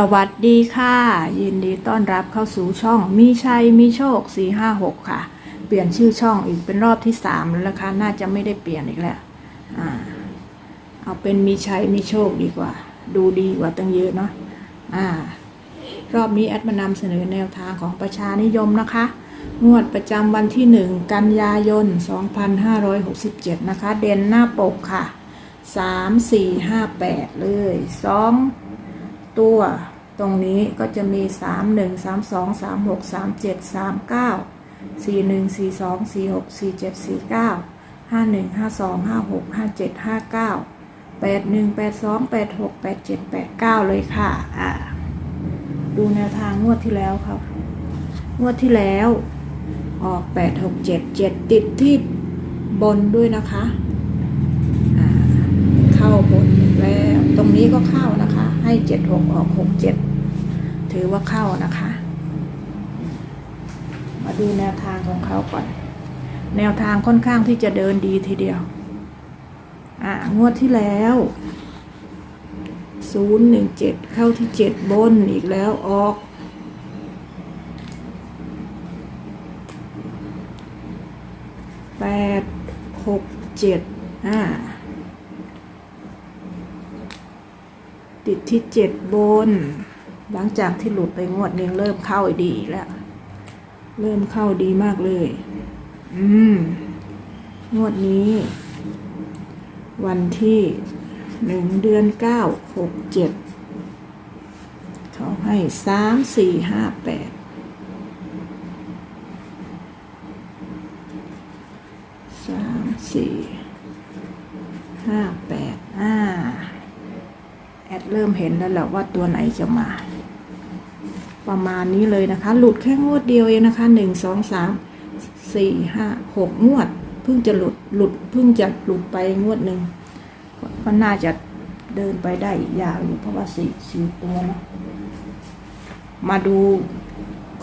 สวัสดีค่ะ ยินดีต้อนรับเข้าสู่ช่องมีชัยมีโชค 456 ค่ะ เปลี่ยนชื่อช่องอีกเป็นรอบที่ 3 แล้วนะคะ น่าจะไม่ได้เปลี่ยนอีกแล้วอ่าเอาเป็นมีชัยมีโชคดีกว่า ดูดีกว่าตั้งเยอะเนาะอ่ารอบนี้แอดมานำเสนอแนวทางของประชานิยมนะคะ งวดประจำวันที่ 1 กันยายน 2567 นะคะ เด่นหน้าปกค่ะ 3 4 5 8 เลย 2 ตัว ตรงนี้ก็จะมี 3 1 3 2 3 6 3 7 3 9 4 1 4 2 4 6 4 7 4 9 5 1 5 2 5 6 5 7 5 9 8 1 8 2 8 6 8 7 8 9 เลยค่ะอ่าดูแนวทางงวดที่แล้วครับ งวดที่แล้ว ออก 8 6 7 7 ติดที่บนด้วยนะคะ เข้าบนแล้ว ตรงนี้ก็เข้านะคะ ให้7 6ออก6 7ถือว่าเข้านะคะ มาดูแนวทางของเขาก่อน แนวทางค่อนข้างที่จะเดินดีทีเดียว อ่างวดที่แล้ว017เจ็ดเข้าที่7บนอีกแล้วออกแปดหกเจ็ดอ่า ติดที่เจ็ดบน หลังจากที่หลุดไปงวดนึงเริ่มเข้าดีแล้ว เริ่มเข้าดีมากเลย อืม งวดนี้ วันที่หนึ่งเดือนเก้าหกเจ็ดเขาให้สามสี่ห้าแปดสามสี่ห้าแปด เริ่มเห็นแล้วแหละว่าตัวไหนจะมา ประมาณนี้เลยนะคะ หลุดแค่งวดเดียวเองนะคะหนึ่งสองสามสี่ห้าหกงวด เพิ่งจะหลุดหลุดเพิ่งจะหลุดไปงวดหนึ่งก็น่าจะเดินไปได้ยาวอยู่เพราะว่าสี่สี่ตัวนะมาดู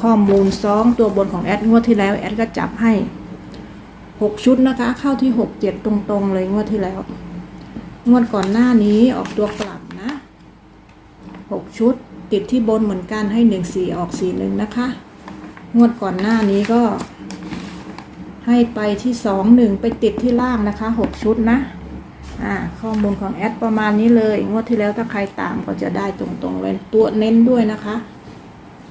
ข้อมูลสองตัวบนของแอดงวดที่แล้วแอดก็จับให้หกชุดนะคะ เข้าที่หกเจ็ดตรงๆเลยงวดที่แล้ว งวดก่อนหน้านี้ออกตัว กลับนะหกชุด ติดที่บนเหมือนกันให้หนึ่งสีออกสีหนึ่งนะคะ งวดก่อนหน้านี้ก็ ให้ไปที่สองหนึ่งไปติดที่ล่างนะคะหกชุดนะอ่าข้อมูลของแอดประมาณนี้เลย งวดที่แล้วถ้าใครตามก็จะได้ตรงๆเลยตัวเน้นด้วยนะคะ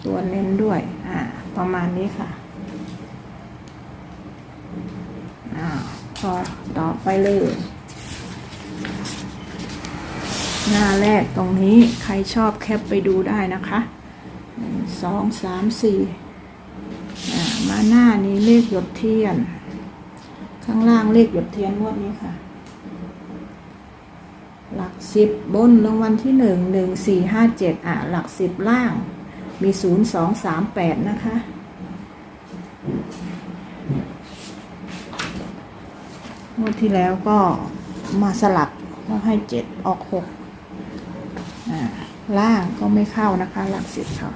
ตัวเน้นด้วยอ่าประมาณนี้ค่ะอ่าพอต่อไปเลย หน้าแรกตรงนี้ใครชอบแคปไปดูได้นะคะหนึ่งสองสามสี่มาหน้านี้เลขหยดเทียน ข้างล่างเลขหยดเทียนงวดนี้ค่ะ หลักสิบบนรางวัลที่หนึ่งหนึ่งสี่ห้าเจ็ดอะ หลักสิบล่าง มีศูนย์สองสามแปดนะคะงวดที่แล้วก็มาสลับแล้วให้เจ็ดออกหก ล่างก็ไม่เข้านะคะ หลักสิบเขา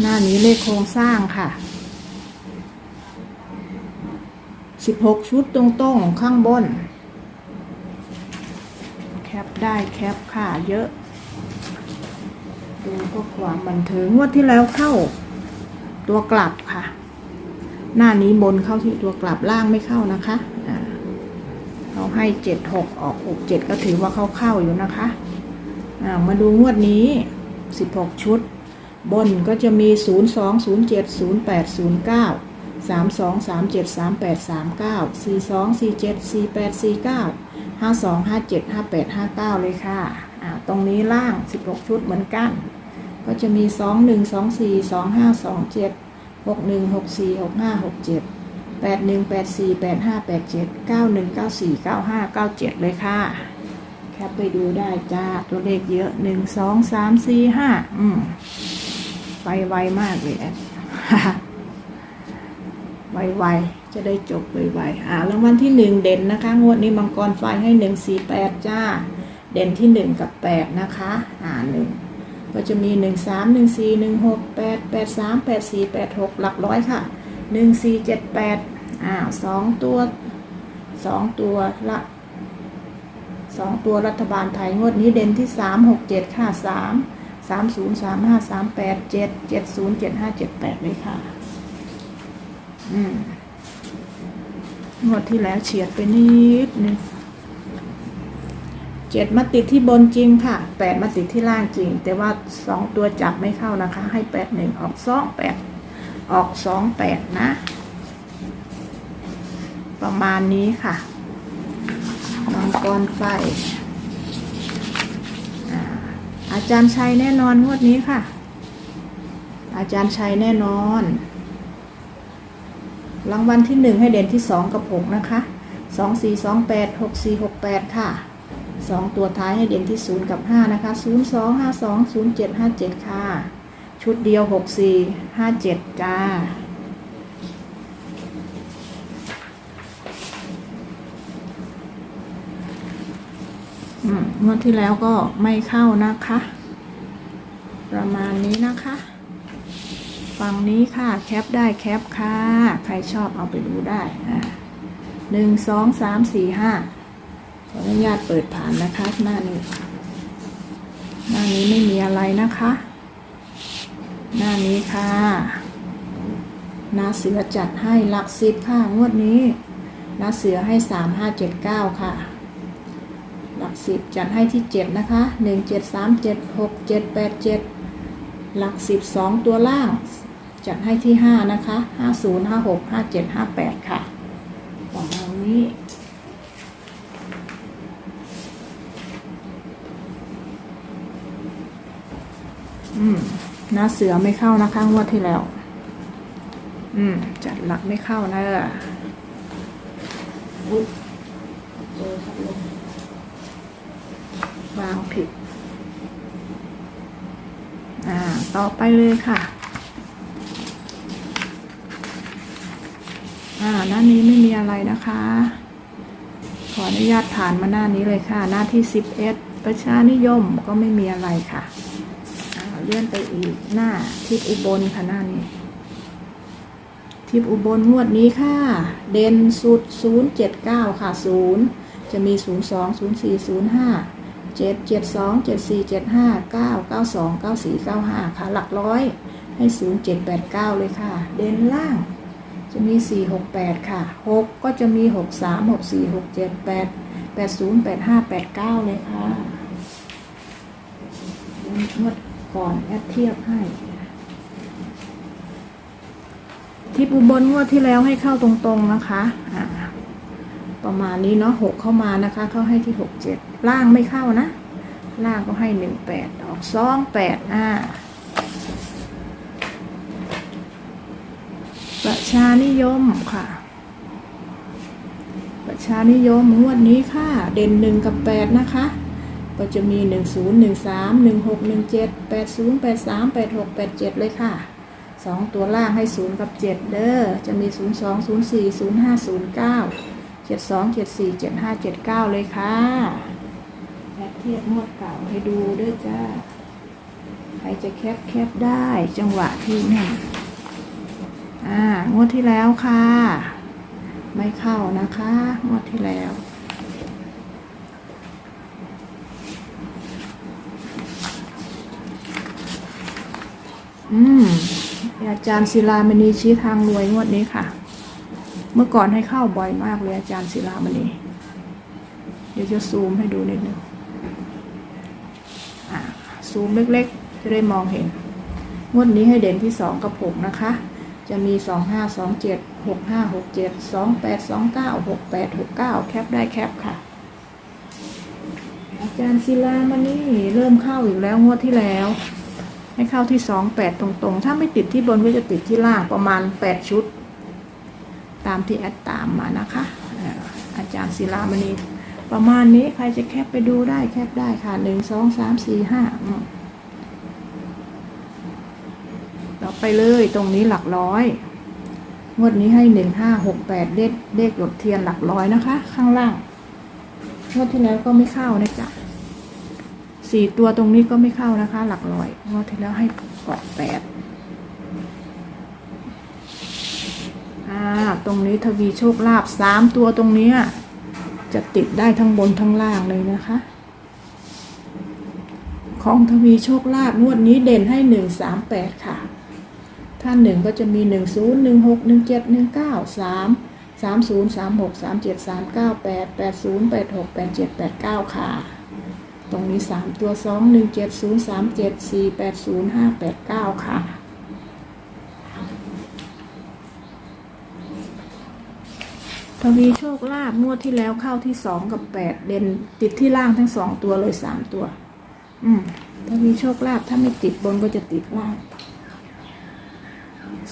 หน้านี้เลขโครงสร้างค่ะสิบหกชุดตรงๆ ข้างบน แคปได้แคปค่ะ เยอะ ดูก็ความบันเทิงงวดที่แล้วเข้า ตัวกลับค่ะ หน้านี้บนเข้าที่ตัวกลับล่างไม่เข้านะคะอ่า เขาให้เจ็ดหกออกหกเจ็ดก็ถือว่าเข้าเข้าอยู่นะคะอ่ามาดูงวดนี้สิบหกชุด บนก็จะมีศูนย์สองศูนย์เจ็ดศูนย์แปดศูนย์เก้าสามสองสามเจ็ดสามแปดสามเก้าสี่สองสี่เจ็ดสี่แปดสี่เก้าห้าสองห้าเจ็ดห้าแปดห้าเก้าเลยค่ะอ่าตรงนี้ล่างสิบหกชุดเหมือนกัน ก็จะมีสองหนึ่งสองสี่สองห้าสองเจ็ดหกหนึ่งหกสี่หกห้าหกเจ็ด แปดหนึ่งแปดสี่แปดห้าแปดเจ็ดเก้าหนึ่งเก้าสี่เก้าห้าเก้าเจ็ดเลยค่ะ แคปไปดูได้จ้า ตัวเลขเยอะหนึ่งสองสามสี่ห้าอืม ไปไวมากเลยแอดไวๆ จะได้จบไวๆ อ่ารางวัลที่หนึ่งเด่นนะคะ งวดนี้มังกรไฟให้หนึ่งสี่แปดจ้า เด่นที่หนึ่งกับแปดนะคะ อ่าหนึ่งก็จะมีหนึ่งสามหนึ่งสี่หนึ่งหกแปดแปดสามแปดสี่แปดหกหลักร้อยค่ะ หนึ่งสี่เจ็ดแปดอ้าวสองตัวสองตัวละสองตัวรัฐบาลไทยงวดนี้เด่นที่สามหกเจ็ดค่ะสามสามศูนย์สามห้าสามแปดเจ็ดเจ็ดศูนย์เจ็ดห้าเจ็ดแปดเลยค่ะ อืมงวดที่แล้วเฉียดไปนิดนึงเจ็ดมาติดที่บนจริงค่ะแปดมาติดที่ล่างจริง แต่ว่าสองตัวจับไม่เข้านะคะ ให้แปดหนึ่งออกสองแปด ออกสองแปดนะ ประมาณนี้ค่ะมังกรไฟอาอาจารย์ชัยแน่นอนงวดนี้ค่ะ อาจารย์ชัยแน่นอน รางวัลที่หนึ่งให้เด่นที่สองกับหกนะคะสองสี่สองแปดหกสี่หกแปดค่ะสองตัวท้ายให้เด่นที่ศูนย์กับห้านะคะศูนย์สองห้าสองศูนย์เจ็ดห้าเจ็ดค่ะ ชุดเดียวหกสี่ห้าเจ็ดจ้า อืมงวดที่แล้วก็ไม่เข้านะคะ ประมาณนี้นะคะฝั่งนี้ค่ะ แคปได้แคปค่ะ ใครชอบเอาไปดูได้อ่าหนึ่งสองสามสี่ห้าขออนุญาตเปิดผ่านนะคะ หน้านี้ หน้านี้ไม่มีอะไรนะคะ หน้านี้ค่ะนาเสือจัดให้หลักสิบค่ะงวดนี้นาเสือให้สามห้าเจ็ดเก้าค่ะ หลักสิบจัดให้ที่เจ็ดนะคะหนึ่งเจ็ดสามเจ็ดหกเจ็ดแปดเจ็ดหลักสิบสองตัวล่าง จัดให้ที่ห้านะคะห้าศูนย์ห้าหกห้าเจ็ดห้าแปดค่ะของเรานี้อืม นาเสือไม่เข้านะคะงวดที่แล้ว อืม จัดหลักไม่เข้านะอุ๊ยเจอพัดลมวางผิด อ่า ต่อไปเลยค่ะ อ่า หน้านี้ไม่มีอะไรนะคะ ขออนุญาตผ่านมาหน้านี้เลยค่ะ หน้าที่สิบเอ็ดประชานิยมก็ไม่มีอะไรค่ะอ่า เลื่อนไปอีกหน้าทิศอุบลค่ะหน้านี้ทิพอุบลงวดนี้ค่ะ เด่นสุด 079 ค่ะ 0 จะมี 02 04 05 7 72 74 75 9 92 94 95 ค่ะ หลักร้อยให้ 0789 เลยค่ะ เด่นล่างจะมี 468 ค่ะ 6 ก็จะมี 63 64 67 8 80 85 89 เลยค่ะงวด ก่อนแอดเทียบให้ ทิปอุบลงวดที่แล้วให้เข้าตรงๆนะคะอ่าประมาณนี้เนาะหกเข้ามานะคะ เข้าให้ที่หกเจ็ดล่างไม่เข้านะ ล่างก็ให้หนึ่งแปดออกสองแปดอ่าประชานิยมค่ะ ประชานิยมงวดนี้ค่ะ เด่นหนึ่งกับแปดนะคะ ก็จะมีหนึ่งศูนย์หนึ่งสามหนึ่งหกหนึ่งเจ็ดแปดศูนย์แปดสามแปดหกแปดเจ็ดเลยค่ะสองตัวล่างให้ศูนย์กับเจ็ดเด้อ จะมีศูนย์สองศูนย์สี่ศูนย์ห้าศูนย์เก้าเจ็ดสองเจ็ดสี่เจ็ดห้าเจ็ดเก้าเลยค่ะแอดเทียบงวดเก่าให้ดูด้วยจ้า ใครจะแคปแคปได้จังหวะที่เนี่ยอ่างวดที่แล้วค่ะ ไม่เข้านะคะ งวดที่แล้ว อืมอาจารย์ศิลามณีชี้ทางรวยงวดนี้ค่ะ เมื่อก่อนให้เข้าบ่อยมากเลยอาจารย์ศิลามณีเดี๋ยวจะซูมให้ดูนิดนึงอ่าซูมเล็กๆ จะได้มองเห็น งวดนี้ให้เด่นที่สองกับหกนะคะ จะมีสองห้าสองเจ็ดหกห้าหกเจ็ดสองแปดสองเก้าหกแปดหกเก้าแคปได้แคปค่ะ อาจารย์ศิลามณีเริ่มเข้าอีกแล้วงวดที่แล้ว ให้เข้าที่สองแปดตรงๆ ถ้าไม่ติดที่บนก็จะติดที่ล่างประมาณแปดชุด ตามที่แอดตามมานะคะอาจารย์ศิลามณีประมาณนี้ใครจะแคปไปดูได้แคปได้ค่ะหนึ่งสองสามสี่ห้าต่อไปเลยตรงนี้หลักร้อยงวดนี้ให้หนึ่งห้าหกแปดเลขเลขหยดเทียนหลักร้อยนะคะ ข้างล่างงวดที่แล้วก็ไม่เข้านะจ๊ะ สี่ตัวตรงนี้ก็ไม่เข้านะคะ หลักร้อยงวดที่แล้วให้เกอดแปดอ่าตรงนี้ทวีโชคลาภสามตัวตรงนี้จะติดได้ทั้งบนทั้งล่างเลยนะคะ ของทวีโชคลาภงวดนี้เด่นให้หนึ่งสามแปดค่ะถ้านหนึ่งก็จะมีหนึ่งศูนย์หนึ่งหกหนึ่งเจ็ดหนึ่งเก้าสามสามศูนย์สามหกสามเจ็ดสามเก้าแปดแปดศูนย์แปดหกแปดเจ็ดแปดเก้าค่ะ ตรงนี้สามตัวสองหนึ่งเจ็ดศูนย์สามเจ็ดสี่แปดศูนย์ห้าแปดเก้าค่ะ ทวีโชคลาภงวดที่แล้วเข้าที่สองกับแปดเด่นติดที่ล่างทั้งสองตัวเลยสามตัว อืมทวีโชคลาภถ้าไม่ติดบนก็จะติดล่าง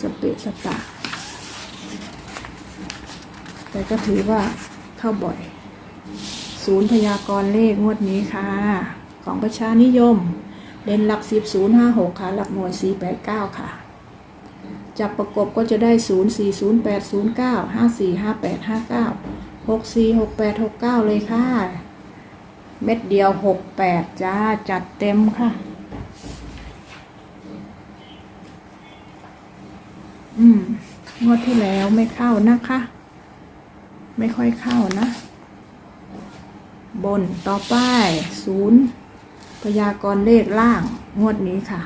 สเปะสตาแต่ก็ถือว่าเข้าบ่อย ศูนย์พยากรณ์เลขงวดนี้ค่ะ ของประชานิยม เด่นหลักสิบศูนย์ห้าหกค่ะ หลักหน่วยสี่แปดเก้าค่ะ จับประกบก็จะได้ศูนย์สี่ศูนย์แปดศูนย์เก้าห้าสี่ห้าแปดห้าเก้าหกสี่หกแปดหกเก้าเลยค่ะ เม็ดเดียวหกแปดจ้า จัดเต็มค่ะ อืม งวดที่แล้วไม่เข้านะคะ ไม่ค่อยเข้านะ บนต่อไปศูนย์พยากรณ์เลขล่าง งวดนี้ค่ะ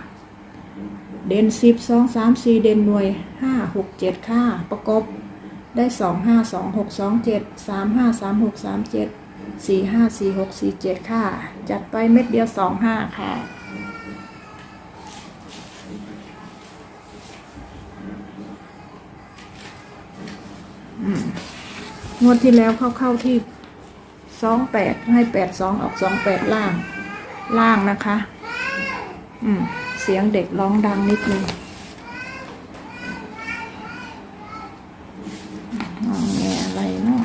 เด่นสิบสองสามสี่เด่นหน่วยห้าหกเจ็ดค่าประกบได้สองห้าสองหกสองเจ็ดสามห้าสามหกสามเจ็ดสี่ห้าสี่หกสี่เจ็ดค่ะ จัดไปเม็ดเดียวสองห้าค่ะ งวดที่แล้วเข้าเข้าที่ สองแปดให้แปดสองออกสองแปดล่าง ล่างนะคะ อืม เสียงเด็กร้องดังนิดนึงงอแงอะไรเนาะ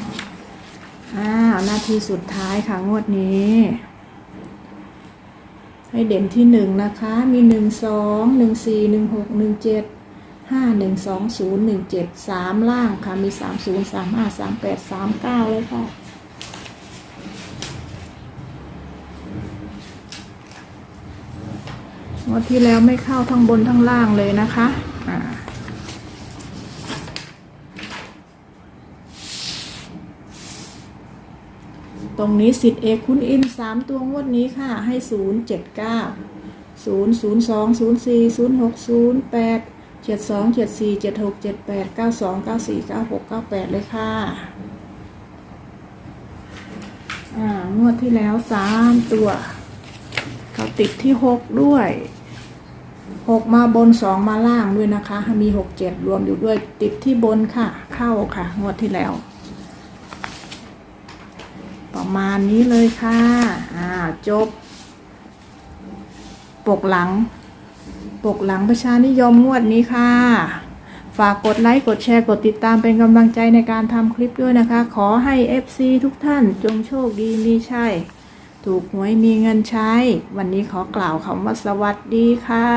อ้าวนาทีสุดท้ายค่ะ งวดนี้ ให้เด่นที่หนึ่งนะคะ มีหนึ่งสองหนึ่งสี่หนึ่งหกหนึ่งเจ็ดห้าหนึ่งสองศูนย์หนึ่งเจ็ดสามล่างค่ะ มีสามศูนย์สามห้าสามแปดสามเก้าเลยค่ะ งวดที่แล้วไม่เข้าทั้งบนทั้งล่างเลยนะคะอ่าตรงนี้สิทธิ์เอกคุณอินสามตัวงวดนี้ค่ะ ให้ศูนย์เจ็ดเก้าศูนย์ศูนย์สองศูนย์สี่ศูนย์หกศูนย์แปดเจ็ดสองเจ็ดสี่เจ็ดหกเจ็ดแปดเก้าสองเก้าสี่เก้าหกเก้าแปดเลยค่ะ อ่างวดที่แล้วสามตัว เขาติดที่หกด้วย หกมาบนสองมาล่างด้วยนะคะ มีหกเจ็ดรวมอยู่ด้วยติดที่บนค่ะ เข้าค่ะ งวดที่แล้ว ประมาณนี้เลยค่ะอ่าจบ ปกหลัง ปกหลังประชานิยมงวดนี้ค่ะ ฝากกดไลค์ กดแชร์ กดติดตามเป็นกำลังใจในการทำคลิปด้วยนะคะ ขอให้ FC ทุกท่านจงโชคดีมีชัย ถูกหวยมีเงินใช้ วันนี้ขอกล่าวคำว่าสวัสดีค่ะ